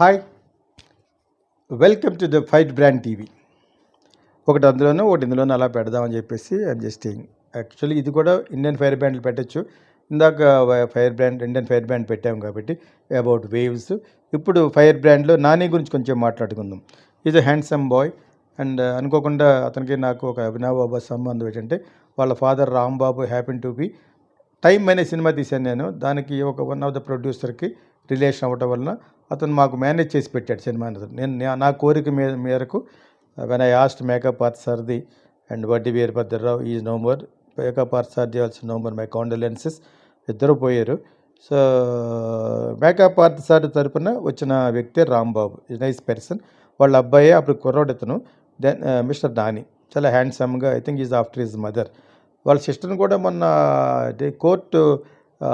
Hi. Welcome to the fight brand TV. ఒకటి అందులోనూ ఒకటి ఇందులోనూ అలా పెడదామని చెప్పేసి ఐఎమ్ జస్ట్ యాక్చువల్లీ ఇది కూడా ఇండియన్ ఫైర్ బ్రాండ్లు పెట్టచ్చు. ఇందాక fire brand Indian fire brand పెట్టాము కాబట్టి అబౌట్ వేవ్స్ ఇప్పుడు ఫైర్ బ్రాండ్లో నాని గురించి కొంచెం మాట్లాడుకుందాం. Is a handsome boy and అనుకోకుండా అతనికి నాకు ఒక అభినవ్ బాబా సంబంధం ఏంటంటే వాళ్ళ father Rambabu happen to be time అనే సినిమా తీశాను నేను. దానికి ఒక వన్ ఆఫ్ ద ప్రొడ్యూసర్కి రిలేషన్ అవ్వటం వలన అతను మాకు మేనేజ్ చేసి పెట్టాడు సినిమా నేను నా- కోరిక మే మేరకు when I asked makeup art సర్ది and Vaddi Veerabhadra Rao is no more makeup art సర్ది also no more my condolences ఇద్దరు పోయారు. సో మేకప్ ఆర్ట్ సార్ తరపున వచ్చిన వ్యక్తి రాంబాబు. ఇస్ నైస్ పర్సన్ వాళ్ళ అబ్బాయి అప్పుడు కుర్రోడు ఇతను దెన్ మిస్టర్ నాని చాలా హ్యాండ్సమ్గా I think is after is mother వాళ్ళ సిస్టర్ని కూడా మొన్న కోర్టు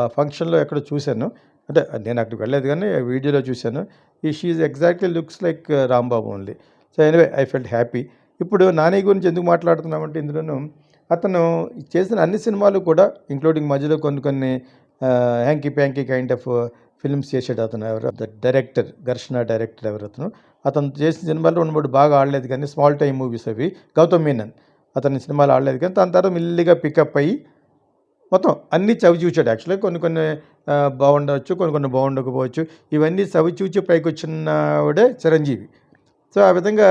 ఫంక్షన్లో ఎక్కడ చూశాను. అంటే నేను అక్కడికి వెళ్ళలేదు కానీ వీడియోలో చూశాను. ఈ she exactly looks like Rambabu only so anyway I felt happy ఇప్పుడు నాని గురించి ఎందుకు మాట్లాడుతున్నామంటే ఇందులోనూ అతను చేసిన అన్ని సినిమాలు కూడా ఇంక్లూడింగ్ మధ్యలో కొన్ని కొన్ని hanky panky kind of films చేసాడు అతను ఎవరు? ద డైరెక్టర్ ఘర్షణ డైరెక్టర్ ఎవరు అతను? అతను చేసిన సినిమాలు రెండు మూడు బాగా ఆడలేదు కానీ స్మాల్ టైమ్ మూవీస్ అవి. గౌతమ్ మీనన్. అతని సినిమాలు ఆడలేదు కానీ దాని తర్వాత మెల్లిగా పికప్ అయ్యి మొత్తం అన్నీ చవి చూచాడు. యాక్చువల్గా కొన్ని కొన్ని బాగుండవచ్చు కొన్ని కొన్ని బాగుండకపోవచ్చు. ఇవన్నీ చవి చూచి పైకి వచ్చినవాడే చిరంజీవి. సో ఆ విధంగా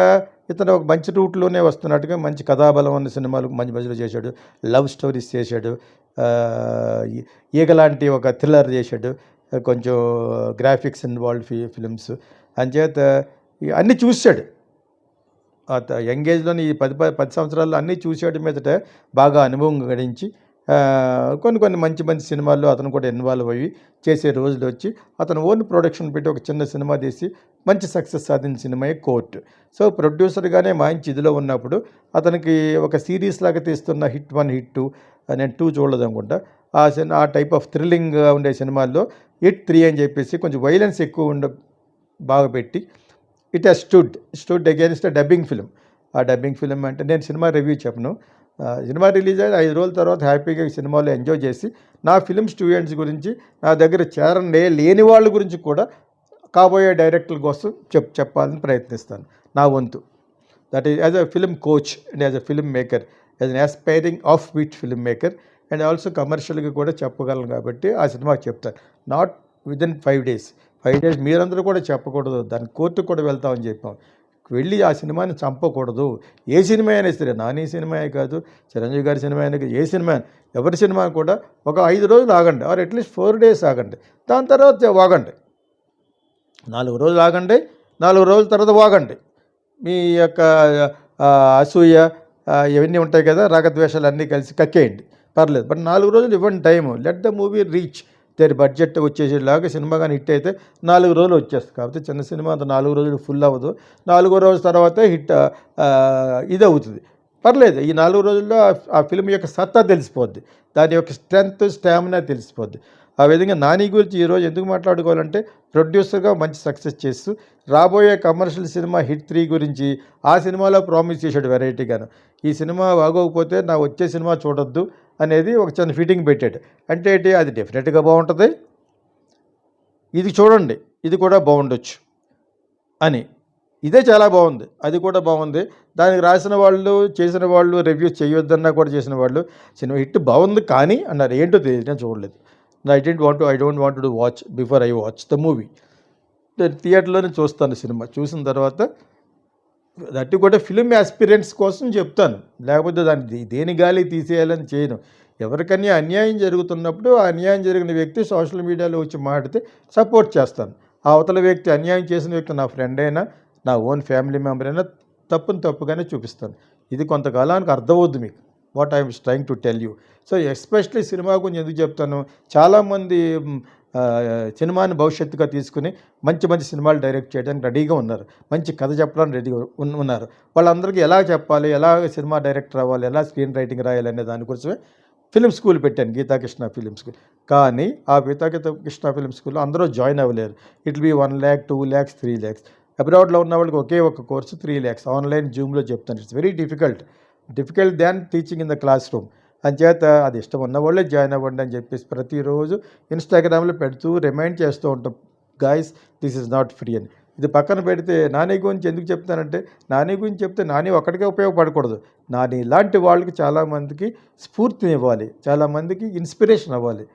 ఇతను ఒక మంచి రూట్లోనే వస్తున్నట్టుగా మంచి కథాబలం ఉన్న సినిమాలు మంచి మధ్యలో చేశాడు. లవ్ స్టోరీస్ చేశాడు. ఈగలాంటి ఒక థ్రిల్లర్ చేశాడు. కొంచెం గ్రాఫిక్స్ ఇన్వాల్వ్ ఫి ఫిలిమ్స్ అంచేత అన్నీ చూశాడు. యంగ్ ఏజ్లోని ఈ పది పది సంవత్సరాల్లో అన్నీ చూసాడు మీదట బాగా అనుభవం గడించి కొన్ని కొన్ని మంచి మంచి సినిమాల్లో అతను కూడా ఇన్వాల్వ్ అయ్యి చేసే రోజులు వచ్చి అతను ఓన్ ప్రొడక్షన్ పెట్టి ఒక చిన్న సినిమా తీసి మంచి సక్సెస్ సాధించిన సినిమాయే కోర్ట్. సో ప్రొడ్యూసర్గానే మంచి ఇదిలో ఉన్నప్పుడు అతనికి ఒక సిరీస్ లాగా తీస్తున్న హిట్ వన్ హిట్ టూ నేను టూ చూడలేదు అనుకుంటా. ఆ సినిమా ఆ టైప్ ఆఫ్ థ్రిల్లింగ్గా ఉండే సినిమాల్లో హిట్ త్రీ అని చెప్పేసి కొంచెం వైలెన్స్ ఎక్కువ ఉండ బాగా పెట్టి it he's stood stood against dubbing film ఆ డబ్బింగ్ ఫిలిం అంటే నేను సినిమా రివ్యూ చెప్పను. సినిమా రిలీజ్ అయిన ఐదు రోజుల తర్వాత హ్యాపీగా సినిమాలో ఎంజాయ్ చేసి నా ఫిలిం స్టూడెంట్స్ గురించి నా దగ్గర చేరనే లేని వాళ్ళ గురించి కూడా కాబోయే డైరెక్టర్ల కోసం చెప్ చెప్పాలని ప్రయత్నిస్తాను. నా వంతు. That is as a film coach and as a film maker as an aspiring off beat film maker and also కమర్షియల్గా కూడా చెప్పగలను కాబట్టి ఆ సినిమా చెప్తాను. Not within five days five days మీరందరూ కూడా చెప్పకూడదు. దాని కోర్టుకు కూడా వెళ్తామని చెప్పాం. వెళ్ళి ఆ సినిమాని చంపకూడదు. ఏ సినిమా అయినా సరే నాని సినిమా కాదు చిరంజీవి గారి సినిమా అయినా ఏ సినిమా ఎవరి సినిమా కూడా ఒక ఐదు రోజులు ఆగండి ఆర్ అట్లీస్ట్ ఫోర్ డేస్ ఆగండి. దాని తర్వాత వాగండి. నాలుగు రోజులు ఆగండి నాలుగు రోజుల తర్వాత వాగండి. మీ యొక్క అసూయ ఇవన్నీ ఉంటాయి కదా రాగద్వేషాలు అన్నీ కలిసి కక్కేయండి. పర్లేదు బట్ నాలుగు రోజులు ఇవ్వండి time. Let the movie reach. దాని బడ్జెట్ వచ్చేసేలాగా సినిమా కానీ హిట్ అయితే నాలుగు రోజులు వచ్చేస్తుంది. కాబట్టి చిన్న సినిమా అంత నాలుగు రోజులు ఫుల్ అవ్వదు. నాలుగో రోజు తర్వాత హిట్ ఇది అవుతుంది పర్లేదు ఈ నాలుగు రోజుల్లో ఆ- ఆ ఫిల్మ్ యొక్క సత్తా తెలిసిపోద్ది. దాని యొక్క స్ట్రెంగ్త్ స్టామినా తెలిసిపోద్ది. ఆ విధంగా నాని గురించి ఈరోజు ఎందుకు మాట్లాడుకోవాలంటే ప్రొడ్యూసర్గా మంచి సక్సెస్ చేస్తూ రాబోయే కమర్షియల్ సినిమా హిట్ త్రీ గురించి ఆ సినిమాలో ప్రామిస్ చేశాడు వెరైటీగాను. ఈ సినిమా బాగోకపోతే నా వచ్చే సినిమా చూడొద్దు. అనేది ఒక చిన్న ఫిట్టింగ్ పెట్టాడు. అంటే ఏంటి? అది డెఫినెట్గా బాగుంటుంది. ఇది చూడండి. ఇది కూడా బాగుండొచ్చు అని. ఇదే చాలా బాగుంది. అది కూడా బాగుంది. దానికి రాసిన వాళ్ళు చేసిన వాళ్ళు రివ్యూ చేయొద్దన్నా కూడా చేసిన వాళ్ళు సినిమా హిట్ బాగుంది కానీ అన్నారు. ఏంటో తెలియదు. నేను చూడలేదు. I don't want I don't want to watch before I watch the movie నేను థియేటర్లోనే చూస్తాను సినిమా. చూసిన తర్వాత దట్టి కూడా ఫిలిం ఆస్పిరెంట్స్ కోసం చెప్తాను. లేకపోతే దాన్ని దేని గాలి తీసేయాలని చేయను. ఎవరికైనా అన్యాయం జరుగుతున్నప్పుడు ఆ అన్యాయం జరిగిన వ్యక్తి సోషల్ మీడియాలో వచ్చి మాట్లాడితే సపోర్ట్ చేస్తాను. ఆ అవతల వ్యక్తి అన్యాయం చేసిన వ్యక్తి నా ఫ్రెండ్ అయినా నా ఓన్ ఫ్యామిలీ మెంబర్ అయినా తప్పుని తప్పుగానే చూపిస్తాను. ఇది కొంతకాలానికి అర్థమవుద్ది మీకు. What I'm trying to tell you. So especially cinema గురించి ఎందుకు చెప్తాను? చాలామంది సినిమాని భవిష్యత్తుగా తీసుకుని మంచి మంచి సినిమాలు డైరెక్ట్ చేయడానికి రెడీగా ఉన్నారు. మంచి కథ చెప్పడానికి రెడీగా ఉన్- ఉన్నారు. వాళ్ళందరికీ ఎలా చెప్పాలి ఎలా సినిమా డైరెక్టర్ అవ్వాలి ఎలా స్క్రీన్ రైటింగ్ రాయాలి అనే దానికోసమే ఫిలిం స్కూల్ పెట్టాను గీతాకృష్ణ ఫిలిం స్కూల్. కానీ ఆ గీతాకృష్ణ ఫిలిం స్కూల్లో అందరూ join అవ్వలేరు. It be one lakh two lakhs three lakhs. అబ్రాడ్లో ఉన్న వాళ్ళకి ఒకే ఒక కోర్సు త్రీ ల్యాక్స్. ఆన్లైన్ జూమ్లో చెప్తాను. It's very difficult. Difficult than teaching in the classroom. అంచేత అది ఇష్టం ఉన్న వాళ్ళే జాయిన్ అవ్వండి అని చెప్పేసి ప్రతిరోజు ఇన్స్టాగ్రామ్లో పెడుతూ రిమైండ్ చేస్తూ ఉంటాం. Guys this is not free అని. ఇది పక్కన పెడితే నాని గురించి ఎందుకు చెప్తానంటే నాని గురించి చెప్తే నాని ఒక్కడికే ఉపయోగపడకూడదు. నాని ఇలాంటి వాళ్ళకి చాలామందికి స్ఫూర్తిని ఇవ్వాలి. చాలామందికి ఇన్స్పిరేషన్ అవ్వాలి.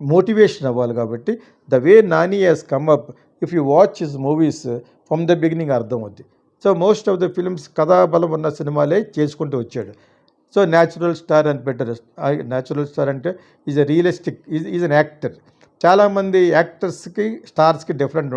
మోటివేషన్ అవ్వాలి కాబట్టి the way Nani he's come up if you watch his movies from the beginning అర్థం అవుద్ది so most of the films కథాబలం ఉన్న సినిమాలే చేసుకుంటూ వచ్చాడు. సో న్యాచురల్ స్టార్ అని పెట్టారు. న్యాచురల్ స్టార్ అంటే is a realistic is is an actor చాలామంది యాక్టర్స్కి స్టార్స్కి డిఫరెంట్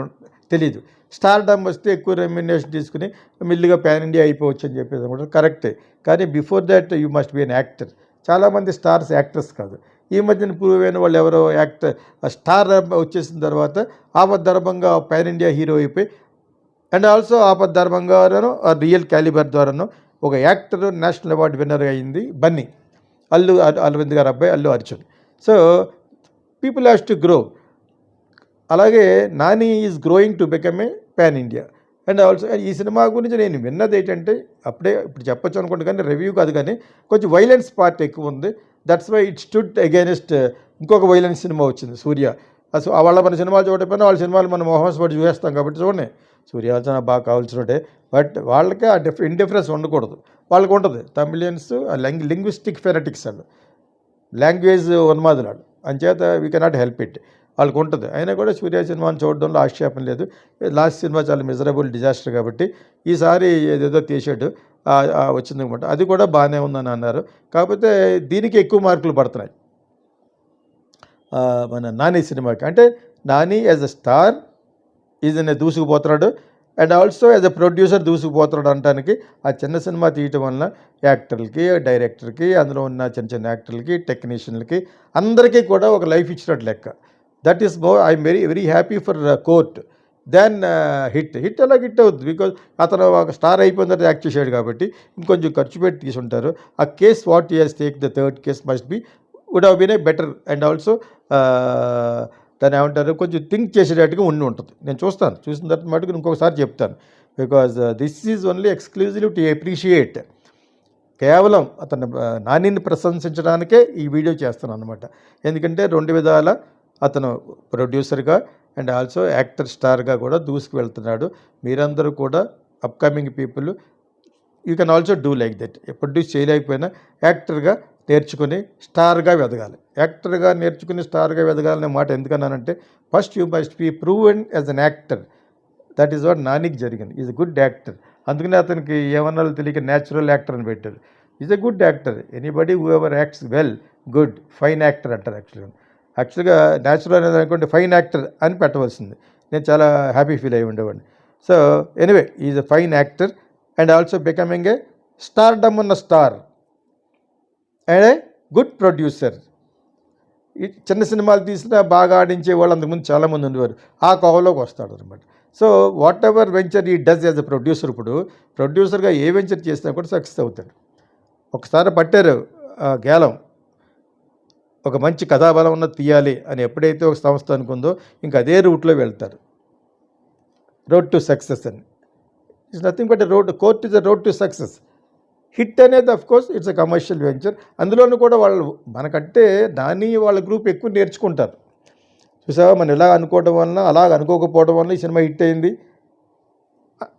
తెలియదు స్టార్ డమ్ వస్తే ఎక్కువ రెమ్యునేషన్ తీసుకుని మెల్లిగా ప్యాన్ ఇండియా అయిపోవచ్చు అని చెప్పేసి అనుకుంటారు. కరెక్టే కానీ before that you must be an actor చాలామంది స్టార్స్ యాక్టర్స్ కాదు. ఈ మధ్యన ప్రూవ్ అయిన వాళ్ళు ఎవరో యాక్టర్ స్టార్ వచ్చేసిన తర్వాత ఆపద్ధర్మంగా ప్యాన్ ఇండియా హీరో అయిపోయి అండ్ ఆల్సో ఆపద్ధర్మంగాను రియల్ క్యాలిబర్ ద్వారాను ఒక యాక్టర్ నేషనల్ అవార్డు విన్నర్ అయింది బన్నీ. అల్లు అరవింద్ గారు అబ్బాయి Allu Arjun. So people has to grow అలాగే Nani is growing to become a pan India and also ఈ సినిమా గురించి నేను విన్నది ఏంటంటే అప్పుడే ఇప్పుడు చెప్పొచ్చు అనుకుంటా కానీ రివ్యూ కాదు కానీ కొంచెం వైలెన్స్ పార్ట్ ఎక్కువ ఉంది. That's why it stood against ఇంకొక వైలెన్స్ సినిమా వచ్చింది సూర్య. అసలు వాళ్ళ మన సినిమాలు చూడకపోయినా వాళ్ళ సినిమాలు మనం మోహన్ పడి చూసేస్తాం కాబట్టి చూడండి. సూర్య చాలా బాగా కావాల్సినట్టే బట్ వాళ్ళకి ఆ డిఫ్ ఇండిఫరెన్స్ ఉండకూడదు. వాళ్ళకి ఉంటుంది. Tamilians ling linguistic fanatics and language ఉన్మాదులు వాళ్ళు అంచేత వీ కెనాట్ హెల్ప్ ఇట్ వాళ్ళకు ఉంటుంది. అయినా కూడా సూర్య సినిమాని చూడడంలో ఆక్షేపం లేదు. లాస్ట్ సినిమా చాలా మిజరబుల్ డిజాస్టర్ కాబట్టి ఈసారి ఏదేదో తీసాడు వచ్చింది అనమాట అది కూడా బాగానే ఉందని అన్నారు. కాకపోతే దీనికి ఎక్కువ మార్కులు పడుతున్నాయి. మన నాని సినిమాకి. అంటే Nani as a star is దూసుకుపోతున్నాడు. And also as a producer దూసుకుపోతున్నాడు అనడానికి ఆ చిన్న సినిమా తీయటం వలన యాక్టర్లకి డైరెక్టర్కి అందులో ఉన్న చిన్న చిన్న యాక్టర్లకి టెక్నీషియన్లకి అందరికీ కూడా ఒక లైఫ్ ఇచ్చినట్టు లెక్క. That is more I'm very very happy for court then hit hit అలా హిట్ అవుతుంది బికాజ్ అతను ఒక స్టార్ అయిపోయిన తర్వాత యాక్ట్ చేశాడు కాబట్టి ఇంకొంచెం ఖర్చు పెట్టి తీసుంటారు. ఆ case what years take the third case must be would have been a better and also దాన్ని ఏమంటారు? కొంచెం థింక్ చేసేటట్టుగా ఉండి ఉంటుంది. నేను చూస్తాను. చూసిన తర్వాత మటుకు ఇంకొకసారి చెప్తాను. Because this is only exclusive to appreciate కేవలం అతను uh, నానిని ప్రశంసించడానికే ఈ వీడియో చేస్తున్నాను అనమాట ఎందుకంటే రెండు విధాల అతను ప్రొడ్యూసర్గా అండ్ ఆల్సో యాక్టర్ స్టార్గా కూడా దూసుకు వెళ్తున్నాడు. మీరందరూ కూడా upcoming people you can also do like that produce చేయలేకపోయినా యాక్టర్గా నేర్చుకుని స్టార్గా వెదగాలి. యాక్టర్గా నేర్చుకుని స్టార్గా వెదగాలనే మాట ఎందుకన్నానంటే first you must be proven as an actor. That is what నానికి జరిగింది. Is a good actor. అందుకనే అతనికి ఏమన్నా తెలియక న్యాచురల్ యాక్టర్ అని పెట్టారు. Is a good actor. Anybody whoever acts well good fine actor అంటారు యాక్చువల్గా. యాక్చువల్గా న్యాచురల్ అనేది అనుకుంటే ఫైన్ యాక్టర్ అని పెట్టవలసింది. నేను చాలా హ్యాపీ ఫీల్ అయి ఉండేవాడిని. So anyway is a fine actor and also becoming a stardom ఉన్న star. And a good producer ఈ చిన్న సినిమాలు తీసినా బాగా ఆడించే వాళ్ళు అంతకుముందు చాలామంది ఉండేవారు. ఆ కోవలోకి వస్తాడు అనమాట so whatever venture he does as a producer ఇప్పుడు ప్రొడ్యూసర్గా ఏ వెంచర్ చేసినా కూడా సక్సెస్ అవుతాడు. ఒకసారి పట్టారు గేలం. ఒక మంచి కథాబలం ఉన్నది తీయాలి అని ఎప్పుడైతే ఒక సంస్థ అనుకుందో ఇంకా అదే రూట్లో వెళ్తారు. రోడ్ టు సక్సెస్ అని. It's nothing but road court is a road to success hit అనేది of course it's a commercial venture అందులోనూ కూడా వాళ్ళు మనకంటే దాన్ని వాళ్ళ గ్రూప్ ఎక్కువ నేర్చుకుంటారు. చూసావా? మనం ఇలా అనుకోవడం వలన అలా అనుకోకపోవడం వల్ల ఈ సినిమా హిట్ అయింది.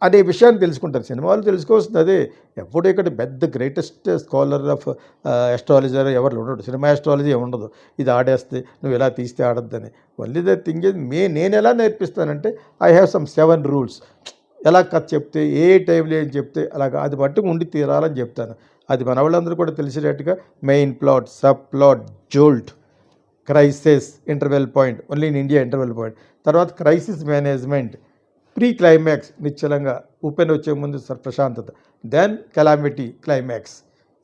అనే విషయాన్ని తెలుసుకుంటారు. సినిమాలు తెలుసుకోవాల్సింది అదే. ఎప్పుడు ఇక్కడ పెద్ద గ్రేటెస్ట్ స్కాలర్ ఆఫ్ ఎస్ట్రాలజర్ ఎవరు ఉండడు. సినిమా ఎస్ట్రాలజీ ఉండదు ఇది ఆడేస్తే నువ్వు ఇలా తీస్తే ఆడద్దని. Only the thing is may నేను ఎలా నేర్పిస్తానంటే I have some seven rules ఎలా కథ చెప్తే ఏ టైంలో ఏం చెప్తే అలాగా అది పట్టుకు ఉండి తీరాలని చెప్తాను. అది మన వాళ్ళందరూ కూడా తెలిసేటట్టుగా main plot sub plot jolt crisis interval point only in India interval point. తర్వాత క్రైసిస్ మేనేజ్మెంట్ ప్రీ క్లైమాక్స్ నిశ్చలంగా ఓపెన్ వచ్చే ముందు సర్ ప్రశాంతత దెన్ కెలామిటీ క్లైమాక్స్.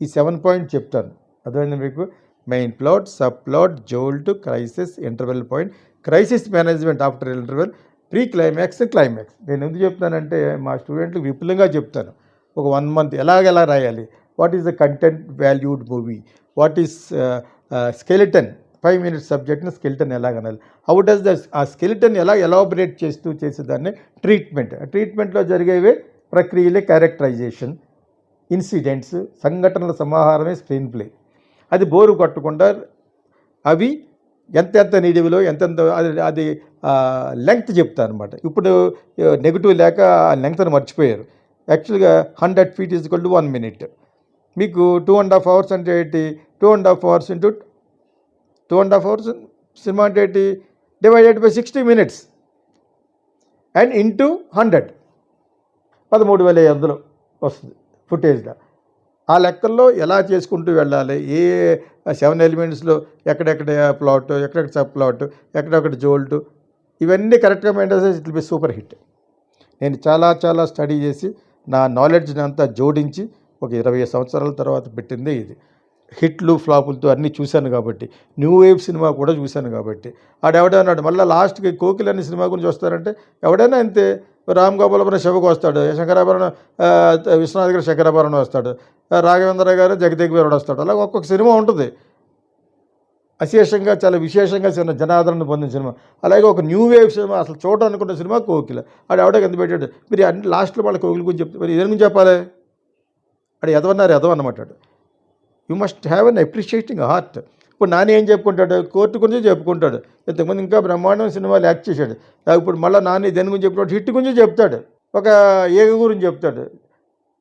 ఈ సెవెన్ పాయింట్ చెప్తాను. అర్థమైంది మీకు? Main plot sub plot jolt crisis interval point. Crisis management after interval pre climax. Climax నేను ఎందుకు చెప్తానంటే మా స్టూడెంట్లు విపులంగా చెప్తాను ఒక వన్ మంత్ ఎలాగెలా రాయాలి? What is the content valued movie? What is skeleton? Five minutes సబ్జెక్ట్ని స్కెలిటన్ ఎలాగనాలి హౌ డస్ ద ఆ స్కెలిటన్ ఎలా ఎలాబరేట్ చేస్తూ చేసేదాన్ని? ట్రీట్మెంట్. ట్రీట్మెంట్లో జరిగేవే ప్రక్రియలే క్యారెక్టరైజేషన్ ఇన్సిడెంట్స్ సంఘటనల సమాహారమే స్క్రీన్ ప్లే. అది బోరు కొట్టకుండా అవి ఎంతెంత ఎంత నిడివిలో ఎంతెంత అది అది లెంగ్త్ చెప్తా అనమాట ఇప్పుడు నెగిటివ్ లేక ఆ లెంగ్త్ని మర్చిపోయారు. యాక్చువల్గా hundred feet is equal to one minute మీకు టూ అండ్ హాఫ్ అవర్స్ అంటే ఏంటి? Two and half hours into two and half hours cinema అంటే ఏంటి? Divided by sixty minutes and into hundred పదమూడు వేల ఐదు వందలు వస్తుంది ఫుటేజ్లో ఆ లెక్కల్లో ఎలా చేసుకుంటూ వెళ్ళాలి? ఏ సెవెన్ ఎలిమెంట్స్లో ఎక్కడెక్కడ ప్లాట్ ఎక్కడెక్కడ సబ్ ప్లాట్ ఎక్కడెక్కడ జోల్ట్ ఇవన్నీ కరెక్ట్గా మెయింటైన్ చేసి ఇట్ బి సూపర్ హిట్. నేను చాలా చాలా స్టడీ చేసి నా నాలెడ్జ్ని అంతా జోడించి ఒక ఇరవై సంవత్సరాల తర్వాత పెట్టిందే ఇది. హిట్లు ఫ్లాపులతో అన్నీ చూశాను కాబట్టి న్యూ వేవ్ సినిమా కూడా చూశాను కాబట్టి. ఆడెవడన్నాడు మళ్ళీ లాస్ట్కి కోకిల్ అనే సినిమా గురించి వస్తారంటే ఎవడైనా అంతే. రామ్ గోపాలపురం శివకు వస్తాడు. శంకరాభరణం విశ్వనాథ్ గారు శంకరాభరణం వస్తాడు. రాఘవేంద్ర గారు జగదేక్ వస్తాడు. అలా ఒక్కొక్క సినిమా ఉంటుంది. అశేషంగా చాలా విశేషంగా సినిమా జనాదరణ పొందిన సినిమా. అలాగే ఒక న్యూ వేవ్ సినిమా అసలు చూడాలనుకున్న సినిమా కోకిల. ఆడు ఎవడో కింద పెట్టాడు. మీరు అన్ని లాస్ట్లో వాళ్ళ కోకిల గురించి చెప్తే మరి దేని చెప్పాలి? ఆడు ఎదవన్నారు ఎదవన్నమాట అన్నమాట you must have an appreciating heart ఇప్పుడు నాని ఏం చెప్పుకుంటాడు? కోర్టు గురించి చెప్పుకుంటాడు. ఇంతకుముందు ఇంకా బ్రహ్మాండం సినిమాలు యాక్ట్ చేశాడు. ఇప్పుడు మళ్ళీ నాని దేని గురించి చెప్పుకుంటాడు? హిట్ గురించి చెప్తాడు. ఒక ఏగ గురించి చెప్తాడు.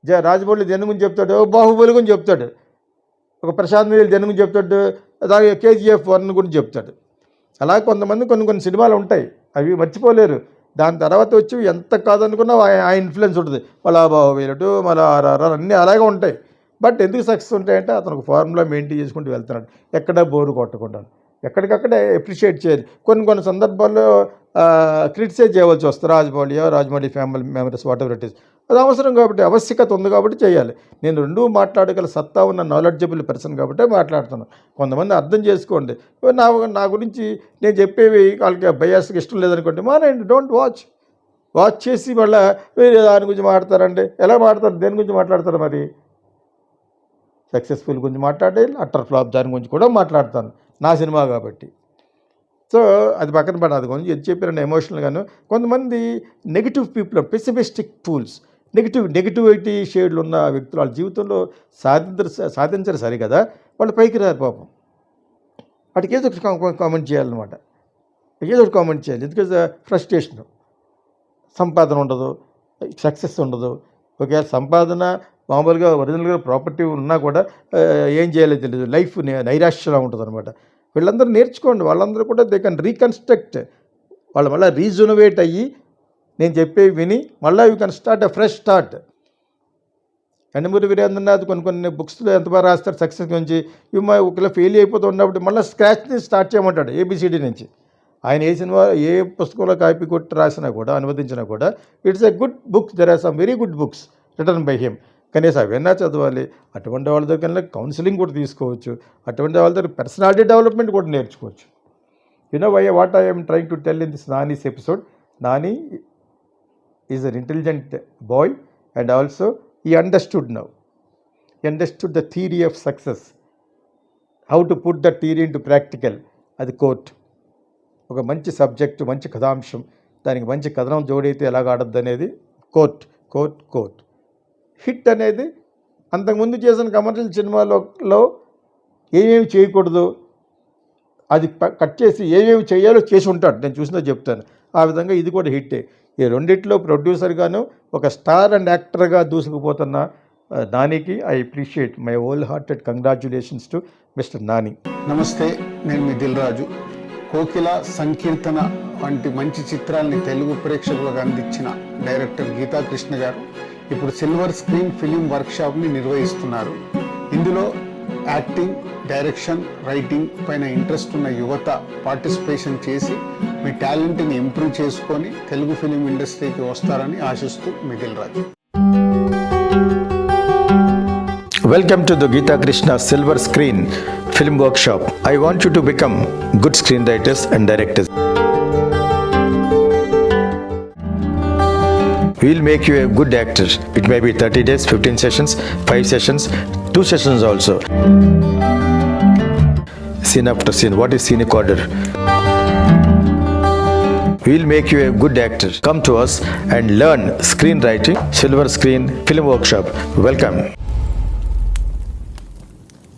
జ రాజమౌళి దేని గురించి చెప్తాడు? బాహుబలి గురించి చెప్తాడు. ఒక ప్రశాంత్ మీరు దేని గురించి చెప్తాడు? అలాగే కేజీఎఫ్ వన్ గురించి చెప్తాడు. అలా కొంతమంది కొన్ని కొన్ని సినిమాలు ఉంటాయి. అవి మర్చిపోలేరు. దాని తర్వాత వచ్చి ఎంత కాదనుకున్నా ఆ- ఇన్ఫ్లుయెన్స్ ఉంటుంది. మళ్ళా బాహుబలి మళ్ళీ ఆర్ఆర్ఆర్ అన్నీ అలాగే ఉంటాయి. బట్ ఎందుకు సక్సెస్ ఉంటాయంటే అతను ఒక ఫార్ములా మెయింటైన్ చేసుకుంటూ వెళ్తున్నాడు. ఎక్కడ బోరు కొట్టకుండా. ఎక్కడికక్కడే అప్రిషియేట్ చేయాలి. కొన్ని కొన్ని సందర్భాల్లో క్రిటిసైజ్ చేయవలసి వస్తుంది. రాజమౌళియో Rajamouli family members whatever it is. అది అవసరం కాబట్టి ఆవశ్యకత ఉంది కాబట్టి చేయాలి. నేను రెండూ మాట్లాడగల సత్తా ఉన్న నాలెడ్జబుల్ పర్సన్ కాబట్టి మాట్లాడుతున్నాను. కొంతమంది అర్థం చేసుకోండి. నా నా గురించి నేను చెప్పేవి వాళ్ళకి బయాస్కి ఇష్టం లేదనుకోండి మానేయండి డోంట్ వాచ్. వాచ్ చేసి మళ్ళీ వేరే దాని గురించి మాట్లాడతారండి. ఎలా మాట్లాడతారు? దేని గురించి మాట్లాడతారు మరి? సక్సెస్ఫుల్ గురించి మాట్లాడే అట్టర్ ఫ్లాప్ దాని గురించి కూడా మాట్లాడతాను. నా సినిమా కాబట్టి. సో అది పక్కన పడ అది గురించి ఎది చెప్పారంటే ఎమోషనల్గాను కొంతమంది negative people pessimistic fools negative negativity షేడ్లు ఉన్న వ్యక్తులు వాళ్ళ జీవితంలో సాధించరు సాధించరు సరి కదా వాళ్ళు పైకి రారు పాపం. వాటికి ఏదో ఒకటి కామెంట్ కామెంట్ చేయాలన్నమాట. ఏదో ఒకటి కామెంట్ చేయాలి. ఎందుకంటే ఫ్రస్ట్రేషన్ సంపాదన ఉండదు సక్సెస్ ఉండదు. ఒకవేళ సంపాదన మామూలుగా ఒరిజినల్గా ప్రాపర్టీ ఉన్నా కూడా ఏం చేయాలో తెలియదు లైఫ్ నైరాశ్యలా ఉంటుంది అనమాట వీళ్ళందరూ నేర్చుకోండి. వాళ్ళందరూ కూడా దే కెన్ రీకన్స్ట్రక్ట్ వాళ్ళు మళ్ళీ రీజునవేట్ అయ్యి నేను చెప్పేవి విని మళ్ళీ you can start a fresh start Yandamoori Veerendranath కొన్ని కొన్ని బుక్స్లో ఎంత బాగా రాస్తారు సక్సెస్ గురించి. ఇవి మా ఒకవేళ ఫెయిల్ అయిపోతూ ఉన్నప్పుడు మళ్ళీ స్క్రాచ్ నుంచి స్టార్ట్ చేయమంటాడు ఏబిసిడి నుంచి. ఆయన ఏ సినిమా ఏ పుస్తకంలో కాపీ కొట్టి రాసినా కూడా అనువదించినా కూడా it's a good book there are some very good books written by him కనీసం అవైనా చదవాలి. అటువంటి వాళ్ళ దగ్గర కౌన్సిలింగ్ కూడా తీసుకోవచ్చు. అటువంటి వాళ్ళ దగ్గర పర్సనాలిటీ డెవలప్మెంట్ కూడా నేర్చుకోవచ్చు. You know why what I'm trying to tell in this Nani's episode Nani is an intelligent boy and also he understood now understood the theory of success how to put the theory into practical అది court. ఒక మంచి subject మంచి కథాంశం. దానికి మంచి కథనం జోడైతే ఎలాగ ఆడద్దు అనేది కోర్ట్. Court court. హిట్ అనేది అంతకుముందు చేసిన కమర్షియల్ సినిమాలో ఏమేమి చేయకూడదు అది కట్ చేసి ఏమేమి చేయాలో చేసి ఉంటాడు. నేను చూసినా చెప్తాను. ఆ విధంగా ఇది కూడా హిట్టే. ఈ రెండిట్లో ప్రొడ్యూసర్గాను ఒక స్టార్ అండ్ యాక్టర్గా దూసుకుపోతున్న నానికి I appreciate my whole hearted congratulations to mister Nani. నమస్తే నేను మీ దిల్ రాజు. కోకిల సంకీర్తన వంటి మంచి చిత్రాల్ని తెలుగు ప్రేక్షకులకు అందించిన డైరెక్టర్ గీతాకృష్ణ గారు. ఇప్పుడు సిల్వర్ స్క్రీన్ ఫిలిం వర్క్షాప్ని నిర్వహిస్తున్నారు. ఇందులో యాక్టింగ్ డైరెక్షన్ రైటింగ్ పైన ఇంట్రెస్ట్ ఉన్న యువత పార్టిసిపేషన్ చేసి మీ టాలెంట్ని ఇంప్రూవ్ చేసుకొని తెలుగు ఫిలిం ఇండస్ట్రీకి వస్తారని ఆశిస్తూ మిగిల్ Raju. Welcome to the Geetha Krishna silver screen film workshop I want you to become good screen writers and directors We'll make you a good actor. It may be 30 days, 15 sessions, 5 sessions, 2 sessions also. Scene after scene. What is scenic order? We'll make you a good actor. Come to us and learn screenwriting, Silver Screen Film Workshop. Welcome.